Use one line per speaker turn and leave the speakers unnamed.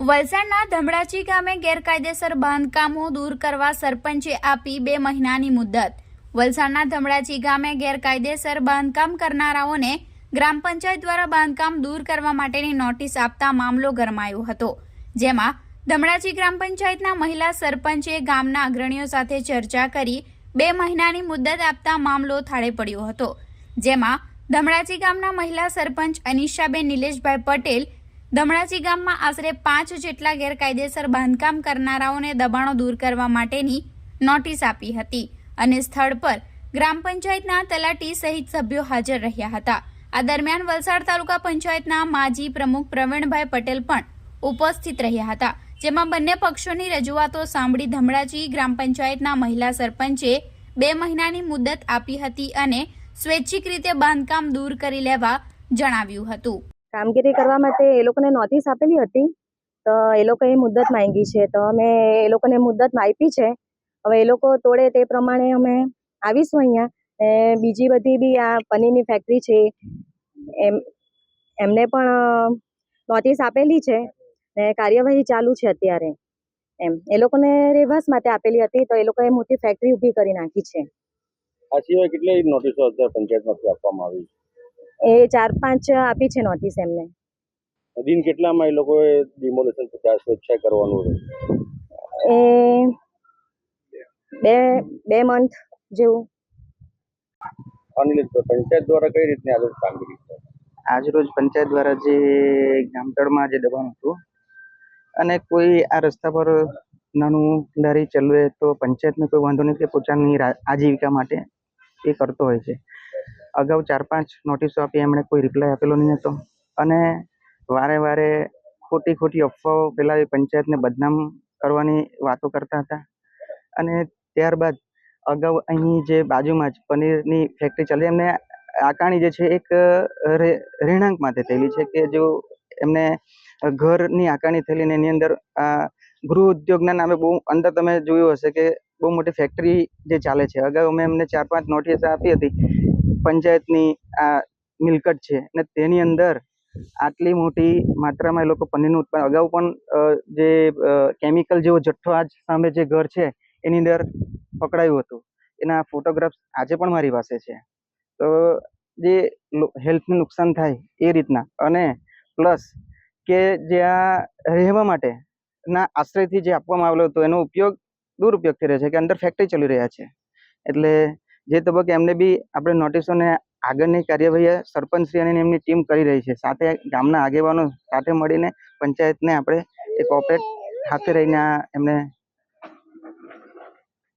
વલસાડના ધમડાચી ગામે ગેરકાયદેસર બાંધકામો દૂર કરવા સરપંચે આપી બે મહિનાની મુદત. વલસાડના ધમડાચી ગામે ગેરકાયદેસર બાંધકામ કરનારાઓને ગ્રામ પંચાયત દ્વારા બાંધકામ દૂર કરવા માટેની નોટિસ આપતા મામલો ગરમાયો હતો, જેમાં ધમડાચી ગ્રામ પંચાયતના મહિલા સરપંચે ગામના અગ્રણીઓ સાથે ચર્ચા કરી બે મહિનાની મુદત આપતા મામલો થાળે પડ્યો હતો, જેમાં ધમડાચી ગામના મહિલા સરપંચ અનિશાબેન નિલેશભાઈ પટેલ ધમડાચી ગામમાં આશરે પાંચ જેટલા ગેરકાયદેસર બાંધકામ કરનારાઓને દબાણો દૂર કરવા માટેની નોટિસ આપી હતી અને સ્થળ પર ગ્રામ પંચાયતના તલાટી સહિત સભ્યો હાજર રહ્યા હતા. આ દરમિયાન વલસાડ તાલુકા પંચાયતના માજી પ્રમુખ પ્રવીણભાઈ પટેલ પણ ઉપસ્થિત રહ્યા હતા, જેમાં બંને પક્ષોની રજૂઆતો સાંભળી ધમડાચી ગ્રામ પંચાયતના મહિલા સરપંચે બે મહિનાની મુદત આપી હતી અને સ્વૈચ્છિક રીતે બાંધકામ દૂર કરી લેવા જણાવ્યું હતું.
કામગીરી કરવા માટે એ લોકોને નોટિસ આપેલી હતી. તો એ લોકોએ મુદત માંગી છે. તો અમે એ લોકોને મુદત આપી છે. હવે એ લોકો તોડે તે પ્રમાણે અમે આવીશું અહીંયા. બીજી બધી બી આ પનીરની ફેક્ટરી છે. એમ, એમને પણ નોટિસ આપેલી છે. ને કાર્યવાહી ચાલુ છે અત્યારે. એમ, એ લોકોને રેવાસ માટે આપેલી હતી. તો એ લોકોએ મોટી ફેક્ટરી ઊભી કરી નાખી છે.
આ સિવાય કેટલી નોટિસો અત્યારે પંચાયતમાંથી આપવામાં આવી
એ ચાર પાંચ આપી છે નોટિસ એમને.
દિન કેટલામાં એ લોકોએ ડિમોલેશન ત્યાં સ્વેચ્છાએ કરવાનું
એ બે બે મંથ જેવું.
અનિલ પંચાયત દ્વારા કઈ રીતની આજે કામગીરી છે?
આજરોજ પંચાયત દ્વારા જે ગામતળમાં જે દબાણ હતું અને કોઈ આ રસ્તા પર નાનું લારી ચલવે તો પંચાયતને કોઈ વાંધો નહીં કે પોતાની આજીવિકા માટે એ કરતો હોય છે. અગાઉ ચાર પાંચ નોટિસો આપી, એમણે કોઈ રિપ્લાય આપેલો નહીં હતો. અને વારે વારે ખોટી ખોટી અફવાઓ ફેલાવી પંચાયતને બદનામ કરવાની વાતો કરતા હતા. અને ત્યારબાદ અગાઉ અહીં જે બાજુમાં જ પનીરની ફેક્ટરી ચાલી, એમને આકાણી જે છે એક રહેણાંક માટે થયેલી છે કે જો એમને ઘરની આકારણી થયેલી ને એની અંદર ગૃહ ઉદ્યોગના નામે બહુ અંદર તમે જોયું હશે કે બહુ મોટી ફેક્ટરી જે ચાલે છે. અગાઉ અમે એમને ચાર પાંચ નોટિસ આપી હતી. પંચાયતની આ મિલકત છે ને તેની અંદર આટલી મોટી માત્રામાં એ લોકો પનીરનું ઉત્પાદન, અગાઉ પણ જે કેમિકલ જેવો જથ્થો આજ સામે જે ઘર છે, એની અંદર પકડાયું હતું. એના ફોટોગ્રાફ્સ આજે પણ મારી પાસે છે. તો જે હેલ્થને નુકસાન થાય એ રીતના. અને પ્લસ કે જ્યાં રહેવા માટે ના આશ્રયથી જે આપવામાં આવેલો હતો, એનો ઉપયોગ દુરુપયોગ થઈ રહ્યો છે, કે અંદર ફેક્ટરી ચાલી રહ્યા છે. એટલે જે તબક્કે એમને બી આપણે નોટિસોને આગળની કાર્યવાહી સરપંચશ્રી અને એમની ટીમ કરી રહી છે. સાથે ગામના આગેવાનો સાથે મળીને પંચાયતને આપણે એક કોઓપરેટ સાથે રહીને એમને